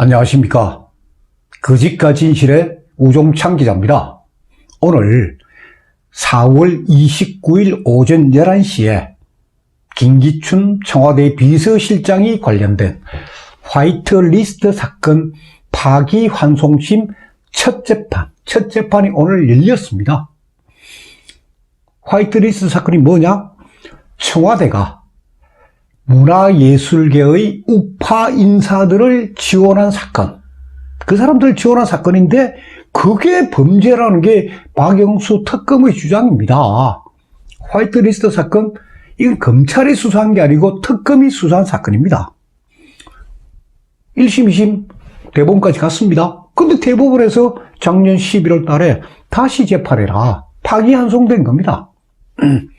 안녕하십니까. 거짓과 진실의 우종창 기자입니다. 오늘 4월 29일 오전 11시에 김기춘 청와대 비서실장이 관련된 화이트 리스트 사건 파기환송심 첫 재판, 첫 재판이 오늘 열렸습니다. 화이트 리스트 사건이 뭐냐? 청와대가 문화예술계의 우파 인사들을 지원한 사건. 그 사람들 지원한 사건인데 그게 범죄라는 게 박영수 특검의 주장입니다. 화이트리스트 사건 이건 검찰이 수사한 게 아니고 특검이 수사한 사건입니다. 1심, 2심 대법원까지 갔습니다. 근데 대법원에서 작년 11월 달에 다시 재판해라. 파기환송된 겁니다.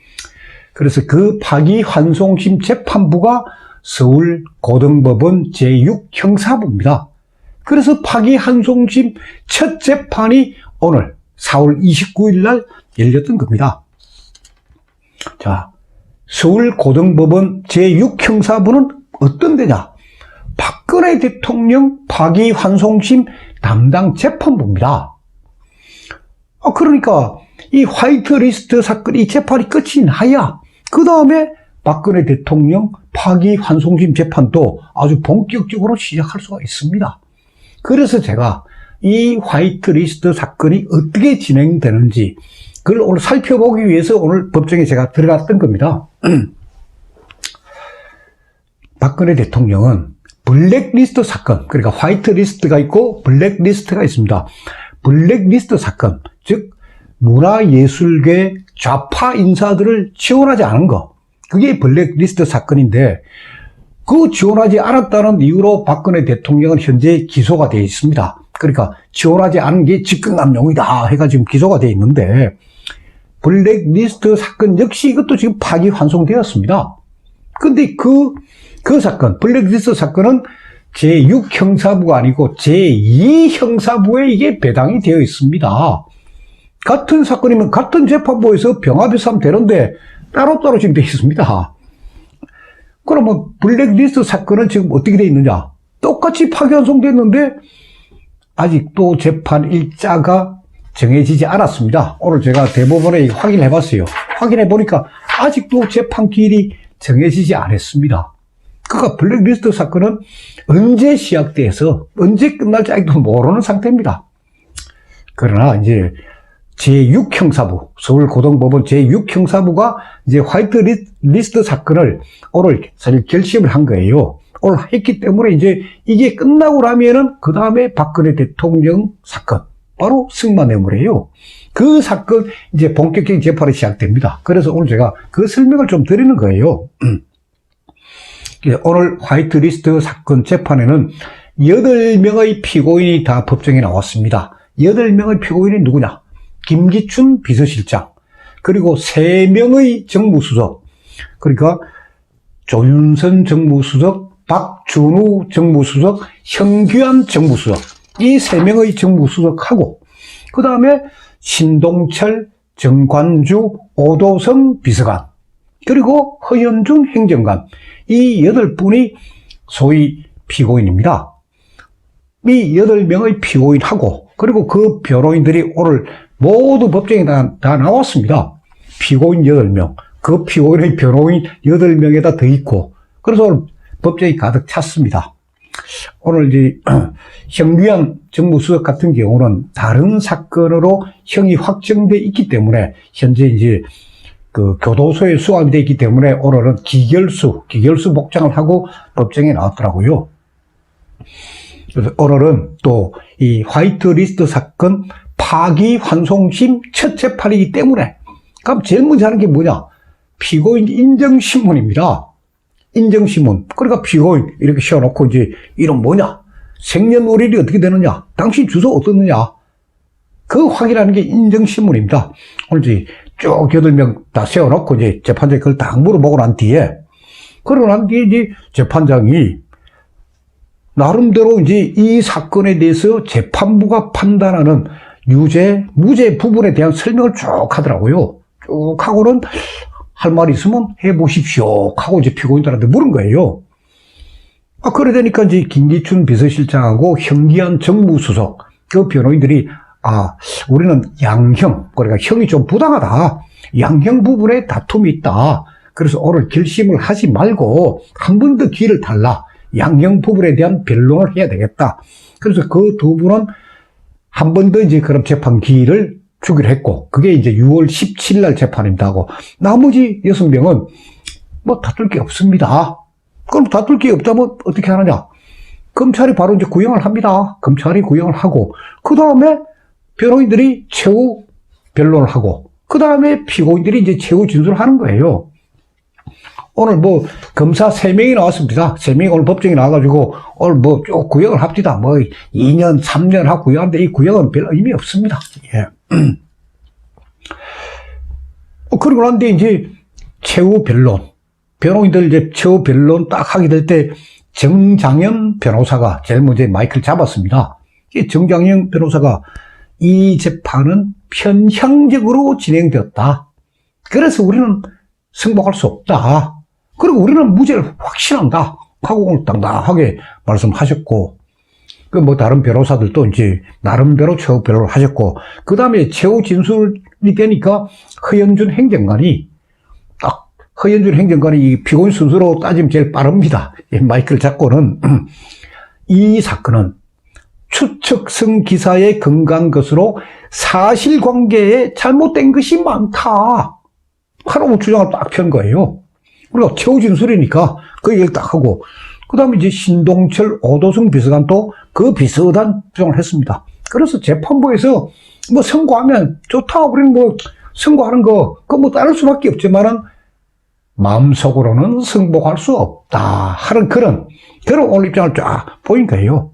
그래서 그 파기환송심 재판부가 서울 고등법원 제6형사부입니다. 그래서 파기환송심 첫 재판이 오늘 4월 29일 날 열렸던 겁니다. 자, 서울 고등법원 제6형사부는 어떤 데냐? 박근혜 대통령 파기환송심 담당 재판부입니다. 아, 그러니까 이 화이트리스트 사건 이 재판이 끝이 나야 그 다음에 박근혜 대통령 파기환송심 재판도 아주 본격적으로 시작할 수가 있습니다. 그래서 제가 이 화이트리스트 사건이 어떻게 진행되는지 그걸 오늘 살펴보기 위해서 오늘 법정에 제가 들어갔던 겁니다. 박근혜 대통령은 블랙리스트 사건, 그러니까 화이트리스트가 있고 블랙리스트가 있습니다. 블랙리스트 사건, 즉 문화예술계 좌파 인사들을 지원하지 않은 거. 그게 블랙리스트 사건인데 그 지원하지 않았다는 이유로 박근혜 대통령은 현재 기소가 되어 있습니다. 그러니까 지원하지 않은 게 직권남용이다 해가 지금 기소가 되어 있는데 블랙리스트 사건 역시 이것도 지금 파기환송되었습니다. 근데 그, 그 사건, 블랙리스트 사건은 제6형사부가 아니고 제2형사부에 이게 배당이 되어 있습니다. 같은 사건이면 같은 재판부에서 병합해서 하면 되는데 따로따로 지금 되어 있습니다. 그러면 블랙리스트 사건은 지금 어떻게 되어 있느냐? 똑같이 파기환송됐는데 아직도 재판 일자가 정해지지 않았습니다. 오늘 제가 대법원에 확인해 봤어요. 확인해 보니까 아직도 재판 기일이 정해지지 않았습니다. 그러니까 블랙리스트 사건은 언제 시작돼서 언제 끝날지 아직도 모르는 상태입니다. 그러나 이제 제6형사부, 서울고등법원 제6형사부가 이제 화이트 리스트 사건을 오늘 사실 결심을 한 거예요. 오늘 했기 때문에 이제 이게 끝나고 나면은 그 다음에 박근혜 대통령 사건, 바로 승마뇌물이에요. 그 사건 이제 본격적인 재판이 시작됩니다. 그래서 오늘 제가 그 설명을 좀 드리는 거예요. 오늘 화이트 리스트 사건 재판에는 8명의 피고인이 다 법정에 나왔습니다. 8명의 피고인이 누구냐? 김기춘 비서실장, 그리고 3명의 정무수석, 그러니까 조윤선 정무수석, 박준우 정무수석, 현규환 정무수석, 이 3명의 정무수석하고, 그 다음에 신동철, 정관주, 오도성 비서관, 그리고 허현준 행정관, 이 8분이 소위 피고인입니다. 이 8명의 피고인하고, 그리고 그 변호인들이 오늘 모두 법정에 다, 다 나왔습니다. 피고인 8명, 그 피고인의 변호인 8명에다 더 있고, 그래서 오늘 법정이 가득 찼습니다. 오늘 이제 형규양 정무수석 같은 경우는 다른 사건으로 형이 확정돼 있기 때문에 현재 이제 그 교도소에 수감이 되어 있기 때문에 오늘은 기결수, 기결수 복장을 하고 법정에 나왔더라고요. 그래서 오늘은 또 이 화이트 리스트 사건 파기환송심 첫 재판이기 때문에 그럼 제일 먼저 하는 게 뭐냐? 피고인 인정신문입니다. 인정신문. 그러니까 피고인 이렇게 씌워놓고 이제 이름 뭐냐? 생년월일이 어떻게 되느냐? 당신 주소 어떻느냐? 그 확인하는 게 인정신문입니다. 오늘 이제 쭉 여덟 명 다 세워놓고 이제 재판장이 그걸 다 물어보고 난 뒤에 그러고 난 뒤에 이제 재판장이 나름대로 이제 이 사건에 대해서 재판부가 판단하는 유죄, 무죄 부분에 대한 설명을 쭉 하더라고요. 쭉 하고는 할 말이 있으면 해보십시오. 하고 이제 피고인들한테 물은 거예요. 아, 그래 되니까 이제 김기춘 비서실장하고 현기한 정무수석, 그 변호인들이, 아, 우리는 양형, 그러니까 형이 좀 부당하다. 양형 부분에 다툼이 있다. 그래서 오늘 결심을 하지 말고 한 번 더 기회를 달라. 양형 부분에 대한 변론을 해야 되겠다. 그래서 그 두 분은 한 번 더 이제 그럼 재판 기일을 주기로 했고, 그게 이제 6월 17일 날 재판입니다 하고, 나머지 여섯 명은 뭐 다툴 게 없습니다. 그럼 다툴 게 없다면 어떻게 하느냐? 검찰이 바로 이제 구형을 합니다. 검찰이 구형을 하고, 그 다음에 변호인들이 최후 변론을 하고, 그 다음에 피고인들이 이제 최후 진술을 하는 거예요. 오늘 뭐 검사 3명이 나왔습니다. 3명이 오늘 법정에 나와가지고 오늘 뭐 쭉 구형을 합시다. 뭐 2년, 3년 하고 구형하는데 이 구형은 별 의미 없습니다. 예. 어, 그러고 난 뒤에 이제 최후 변론. 변호인들 이제 최후 변론 딱 하게 될 때 정장현 변호사가 제일 먼저 마이크를 잡았습니다. 이 정장현 변호사가 이 재판은 편향적으로 진행되었다. 그래서 우리는 승복할 수 없다. 그리고 우리는 무죄를 확신한다. 오늘 당당하게 말씀하셨고, 그 뭐 다른 변호사들도 이제 나름대로 최후 변론을 하셨고, 그 다음에 최후 진술이 되니까 허현준 행정관이 딱 허현준 행정관이 이 피고인 순서로 따지면 제일 빠릅니다. 이 마이크를 잡고는 이 사건은 추측성 기사에 근거한 것으로 사실관계에 잘못된 것이 많다. 하라고 주장을 딱 편 거예요. 우리가 최후 진술이니까 그 얘기를 딱 하고, 그 다음에 이제 신동철, 오도승 비서관도 그 비슷한 주장을 했습니다. 그래서 재판부에서 뭐 선고하면 좋다. 우리는 뭐 선고하는 거, 그거 뭐 따를 수밖에 없지만은 마음속으로는 승복할 수 없다. 하는 그런, 그런 오늘 입장을 쫙 보인 거예요.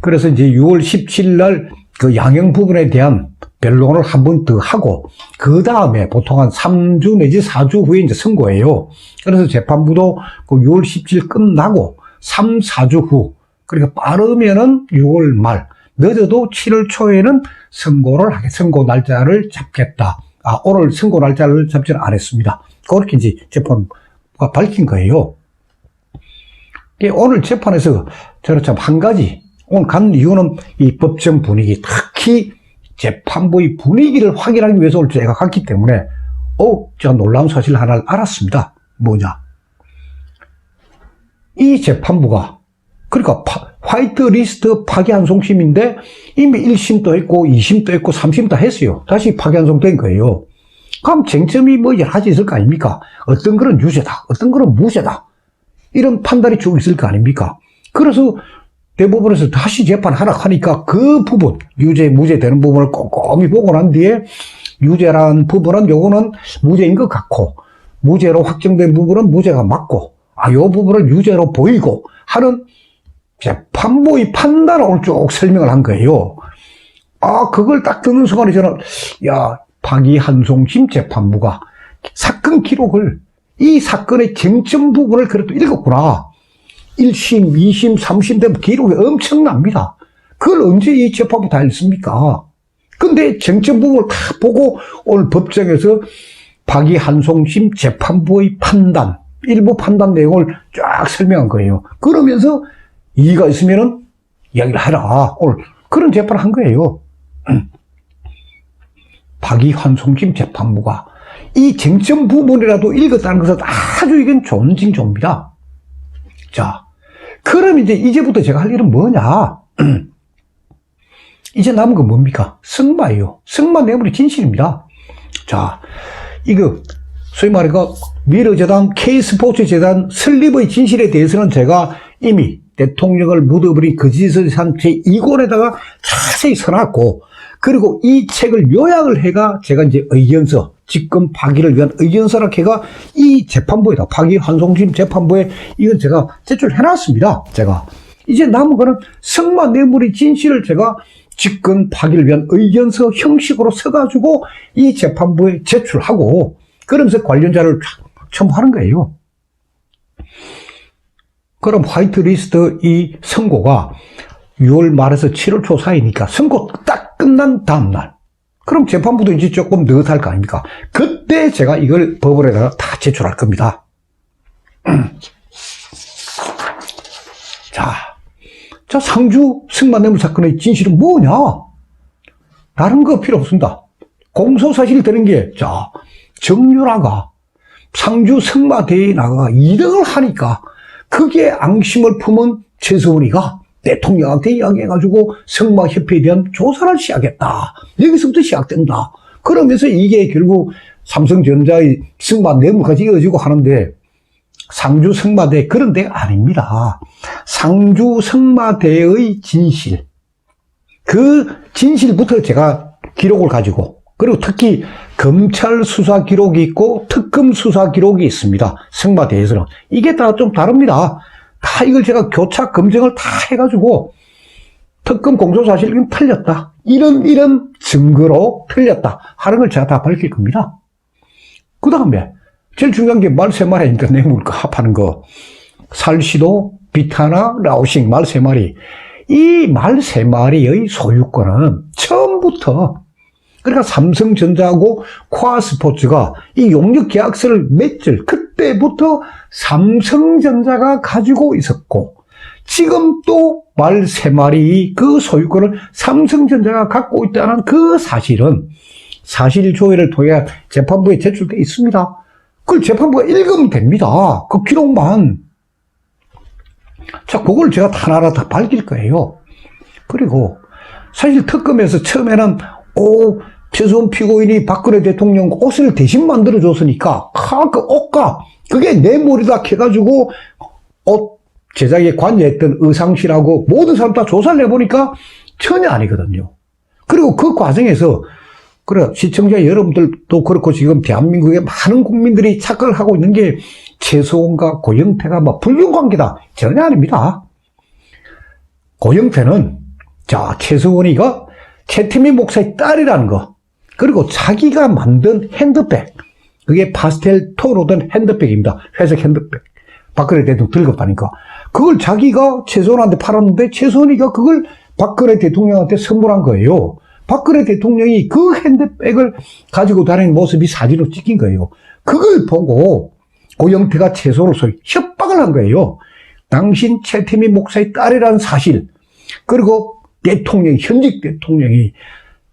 그래서 이제 6월 17일 날 그 양형 부분에 대한 변론을 한 번 더 하고, 그 다음에 보통 한 3주 내지 4주 후에 이제 선고예요. 그래서 재판부도 그 6월 17일 끝나고 3, 4주 후, 그러니까 빠르면은 6월 말, 늦어도 7월 초에는 선고를 하겠, 선고 날짜를 잡겠다. 아, 오늘 선고 날짜를 잡지는 않았습니다. 그렇게 이제 재판부가 밝힌 거예요. 예, 오늘 재판에서 저는 참 한 가지, 오늘 간 이유는 이 법정 분위기, 특히 재판부의 분위기를 확인하기 위해서 오늘 제가 갔기 때문에, 어, 제가 놀라운 사실 하나를 알았습니다. 뭐냐. 이 재판부가, 그러니까 파- 화이트 리스트 파기환송심인데 이미 1심도 했고 2심도 했고 3심 다 했어요. 다시 파기환송된 거예요. 그럼 쟁점이 뭐 여러 가지 있을 거 아닙니까? 어떤 거는 유죄다. 어떤 거는 무죄다. 이런 판단이 쭉 있을 거 아닙니까? 그래서 대법원에서 다시 재판 하락하니까 그 부분, 유죄, 무죄 되는 부분을 꼼꼼히 보고 난 뒤에 유죄라는 부분은 요거는 무죄인 것 같고, 무죄로 확정된 부분은 무죄가 맞고, 아, 요 부분은 유죄로 보이고 하는 재판부의 판단을 오늘 쭉 설명을 한 거예요. 아, 그걸 딱 듣는 순간에 저는, 야, 박이한송심 재판부가 사건 기록을, 이 사건의 쟁점 부분을 그래도 읽었구나. 1심, 2심, 3심 되면 기록이 엄청납니다. 그걸 언제 이 재판부 다 읽습니까? 근데 쟁점 부분을 다 보고 오늘 법정에서 박이한송심 재판부의 판단, 일부 판단 내용을 쫙 설명한 거예요. 그러면서 이의가 있으면은 이야기를 해라. 오늘 그런 재판을 한 거예요. 박이환송심 재판부가 이 쟁점 부분이라도 읽었다는 것은 아주 이건 좋은 징조입니다. 자, 그럼 이제 이제부터 제가 할 일은 뭐냐? 이제 남은 건 뭡니까? 승마예요. 승마 내물이 진실입니다. 자, 이거 소위 말해서 미르재단, K스포츠재단 설립의 진실에 대해서는 제가 이미 대통령을 묻어버린 거짓의 상태 2권에다가 자세히 써놨고, 그리고 이 책을 요약을 해가 제가 이제 의견서, 직권 파기를 위한 의견서라 해가 이 재판부에다, 파기 환송심 재판부에 이건 제가 제출해놨습니다. 제가. 이제 남은 거는 승마 뇌물의 진실을 제가 직권 파기를 위한 의견서 형식으로 써가지고 이 재판부에 제출하고, 그러면서 관련 자료를 쫙 첨부하는 거예요. 그럼 화이트리스트 이 선고가 6월 말에서 7월 초 사이니까 선고 딱 끝난 다음날. 그럼 재판부도 이제 조금 느긋할 거 아닙니까? 그때 제가 이걸 법원에다가 다 제출할 겁니다. 자, 자, 상주 승마뇌물 사건의 진실은 뭐냐? 다른 거 필요 없습니다. 공소사실 되는 게, 자, 정유라가 상주 승마대회에 나가 2등을 하니까 그게 앙심을 품은 최소원이가 대통령한테 이야기해가지고 승마협회에 대한 조사를 시작했다. 여기서부터 시작된다. 그러면서 이게 결국 삼성전자의 승마 뇌물까지 이어지고 하는데 상주 승마대 그런 데가 아닙니다. 상주 승마대의 진실. 그 진실부터 제가 기록을 가지고 그리고 특히 검찰 수사 기록이 있고 특검 수사 기록이 있습니다. 승마대에서는. 이게 다 좀 다릅니다. 다 이걸 제가 교차 검증을 다 해가지고 특검 공소사실은 틀렸다. 이런 이런 증거로 틀렸다. 하는 걸 제가 다 밝힐 겁니다. 그 다음에 제일 중요한 게 말 세 마리니까 뇌물 합하는 거. 살시도, 비타나, 라오싱 말 세 마리. 이 말 세 마리의 소유권은 처음부터 그러니까 삼성전자하고 코아스포츠가 이 용역 계약서를 맺을 그 때부터 삼성전자가 가지고 있었고 지금 또 말 세 마리 그 소유권을 삼성전자가 갖고 있다는 그 사실은 사실 조회를 통해 재판부에 제출돼 있습니다. 그걸 재판부가 읽으면 됩니다. 그 기록만. 자, 그걸 제가 하나하나 다 밝힐 거예요. 그리고 사실 특검에서 처음에는 오 최소한 피고인이 박근혜 대통령 옷을 대신 만들어줬으니까 아, 그 옷가 그게 뇌물이다 해가지고 옷 제작에 관여했던 의상실하고 모든 사람 다 조사를 해보니까 전혀 아니거든요. 그리고 그 과정에서 그래 시청자 여러분들도 그렇고 지금 대한민국의 많은 국민들이 착각을 하고 있는 게 최소원과 고영태가 뭐 불륜 관계다 전혀 아닙니다. 고영태는 자 최소원이가 최태민 목사의 딸이라는 거 그리고 자기가 만든 핸드백 그게 파스텔 톤으로 된 핸드백입니다. 회색 핸드백 박근혜 대통령 들고 파니까 그걸 자기가 최소원한테 팔았는데 최소원이가 그걸 박근혜 대통령한테 선물한 거예요. 박근혜 대통령이 그 핸드백을 가지고 다니는 모습이 사진으로 찍힌 거예요. 그걸 보고 고영태가 최소로서 협박을 한 거예요. 당신 최태민 목사의 딸이라는 사실, 그리고 대통령, 현직 대통령이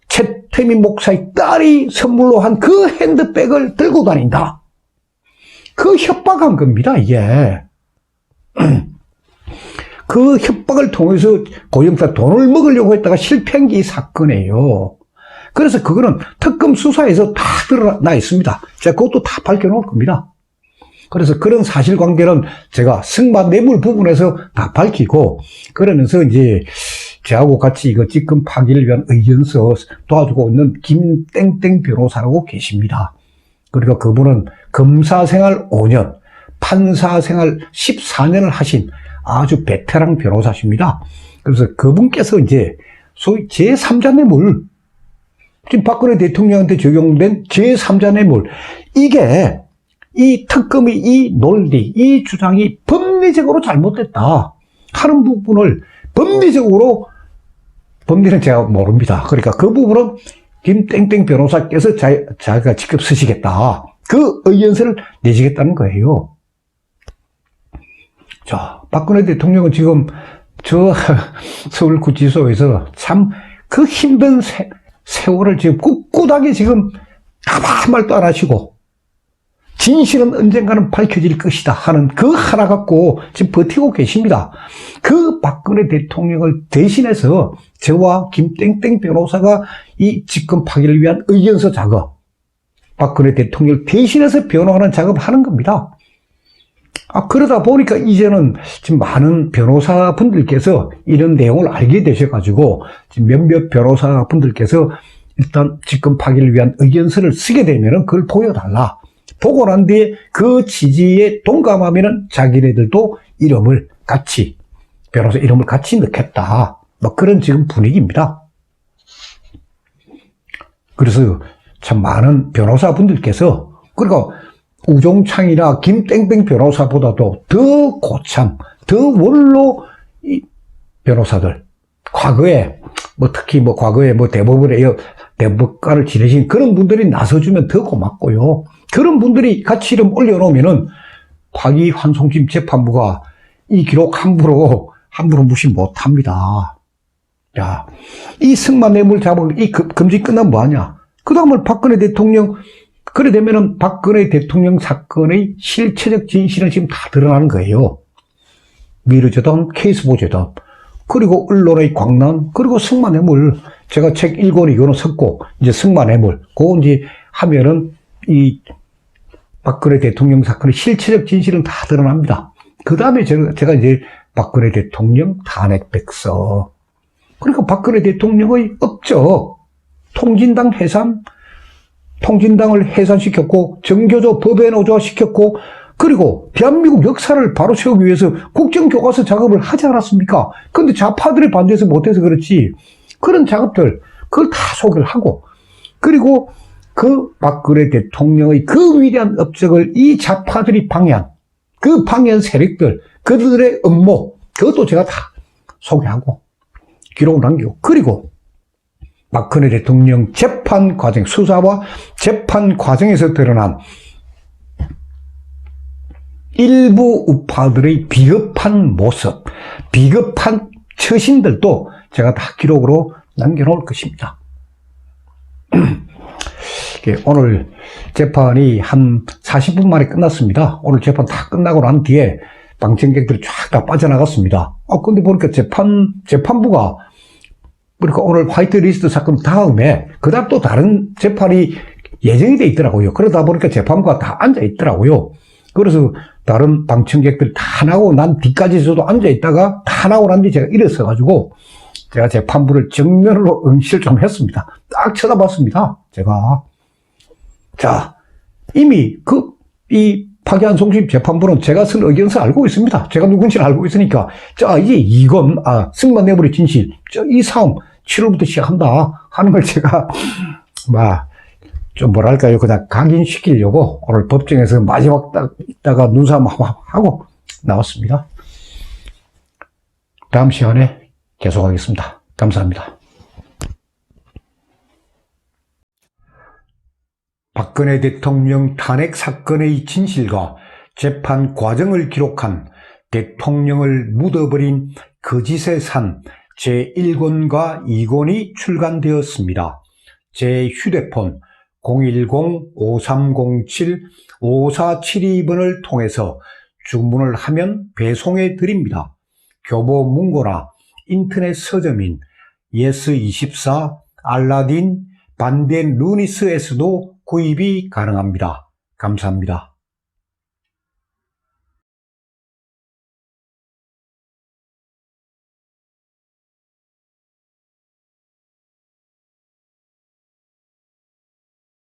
최태민 목사의 딸이 선물로 한 그 핸드백을 들고 다닌다. 그 협박한 겁니다, 이게. 그 협박을 통해서 고영사 돈을 먹으려고 했다가 실패한 게 이 사건이에요. 그래서 그거는 특검 수사에서 다 드러나 있습니다. 제가 그것도 다 밝혀놓을 겁니다. 그래서 그런 사실관계는 제가 승마 뇌물 부분에서 다 밝히고, 그러면서 이제 저하고 같이 이거 직권 파기를 위한 의견서 도와주고 있는 김땡땡 변호사라고 계십니다. 그리고 그분은 검사 생활 5년, 판사 생활 14년을 하신 아주 베테랑 변호사십니다. 그래서 그분께서 이제 소위 제3자 뇌물, 지금 박근혜 대통령한테 적용된 제3자 뇌물, 이게 이 특검의 이 논리, 이 주장이 법리적으로 잘못됐다 하는 부분을 법리적으로 법리는 제가 모릅니다. 그러니까 그 부분은 김땡땡 변호사께서 자, 자기가 직접 쓰시겠다. 그 의견서를 내시겠다는 거예요. 자, 박근혜 대통령은 지금 저 서울구치소에서 참 그 힘든 세, 세월을 지금 꿋꿋하게 지금 아무 말도 안 하시고 진실은 언젠가는 밝혀질 것이다 하는 그 하나 갖고 지금 버티고 계십니다. 그 박근혜 대통령을 대신해서 저와 김땡땡 변호사가 이 직권 파기를 위한 의견서 작업, 박근혜 대통령을 대신해서 변호하는 작업을 하는 겁니다. 아, 그러다 보니까 이제는 지금 많은 변호사분들께서 이런 내용을 알게 되셔가지고 지금 몇몇 변호사분들께서 일단 직권 파기를 위한 의견서를 쓰게 되면은 그걸 보여달라. 보고 난 뒤에 그 지지에 동감하면은 자기네들도 이름을 같이, 변호사 이름을 같이 넣겠다. 뭐 그런 지금 분위기입니다. 그래서 참 많은 변호사분들께서, 그리고 우종창이나 김땡땡 변호사보다도 더 고참, 더 원로 이 변호사들, 과거에, 뭐 특히 뭐 과거에 뭐 대법원에 대법관을 지내신 그런 분들이 나서주면 더 고맙고요. 그런 분들이 같이 이름 올려놓으면은 파기환송심 재판부가 이 기록 함부로 함부로 무시 못합니다. 야, 이 승마 뇌물 잡을 이 금- 금지 끝나면 뭐하냐? 그 다음은 박근혜 대통령 그래 되면은 박근혜 대통령 사건의 실체적 진실은 지금 다 드러나는 거예요. 미르재단, 케이스보재단, 그리고 언론의 광란, 그리고 승마 뇌물. 제가 책 1권에 이거는 섞고, 이제 승마 뇌물. 그거 이제 하면은 이 박근혜 대통령 사건의 실체적 진실은 다 드러납니다. 그 다음에 제가, 이제 박근혜 대통령 탄핵 백서. 그러니까 박근혜 대통령의 업적, 통진당 해산, 통진당을 해산시켰고, 정교조 법에 노조화시켰고, 그리고 대한민국 역사를 바로 세우기 위해서 국정교과서 작업을 하지 않았습니까? 근데 좌파들이 반대해서 못해서 그렇지. 그런 작업들, 그걸 다 소개를 하고, 그리고 그 박근혜 대통령의 그 위대한 업적을 이 좌파들이 방해한, 그 방해한 세력들, 그들의 음모, 그것도 제가 다 소개하고, 기록을 남기고, 그리고 박근혜 대통령 재판 과정, 수사와 재판 과정에서 드러난 일부 우파들의 비겁한 모습, 비겁한 처신들도 제가 다 기록으로 남겨놓을 것입니다. 이게 오늘 재판이 한 40분 만에 끝났습니다. 오늘 재판 다 끝나고 난 뒤에 방청객들이 쫙 다 빠져나갔습니다. 아, 근데 보니까 재판, 재판부가 그러니까 오늘 화이트리스트 사건 다음에 그다음 또 다른 재판이 예정이 돼 있더라고요. 그러다 보니까 재판부가 다 앉아 있더라고요. 그래서 다른 방청객들 다 나오고 난 뒤까지 저도 앉아 있다가 다 나오고 난 뒤 제가 일어서 가지고 제가 재판부를 정면으로 응시를 좀 했습니다. 딱 쳐다봤습니다. 제가. 자, 이미 그, 이 파기한 송심 재판부는 제가 쓴 의견서 알고 있습니다. 제가 누군지를 알고 있으니까. 자, 이제 이건, 아, 승만 내부의 진실. 저, 이 싸움 7월부터 시작한다. 하는 걸 제가, 막, 좀 뭐랄까요. 그냥 각인시키려고 오늘 법정에서 마지막 딱 있다가 눈싸움 하고 나왔습니다. 다음 시간에 계속하겠습니다. 감사합니다. 박근혜 대통령 탄핵 사건의 진실과 재판 과정을 기록한 대통령을 묻어버린 거짓의 산 제1권과 2권이 출간되었습니다. 제 휴대폰 010-5307-5472번을 통해서 주문을 하면 배송해 드립니다. 교보 문고나 인터넷 서점인 예스24, 알라딘, 반덴 루니스에서도 구입이 가능합니다. 감사합니다.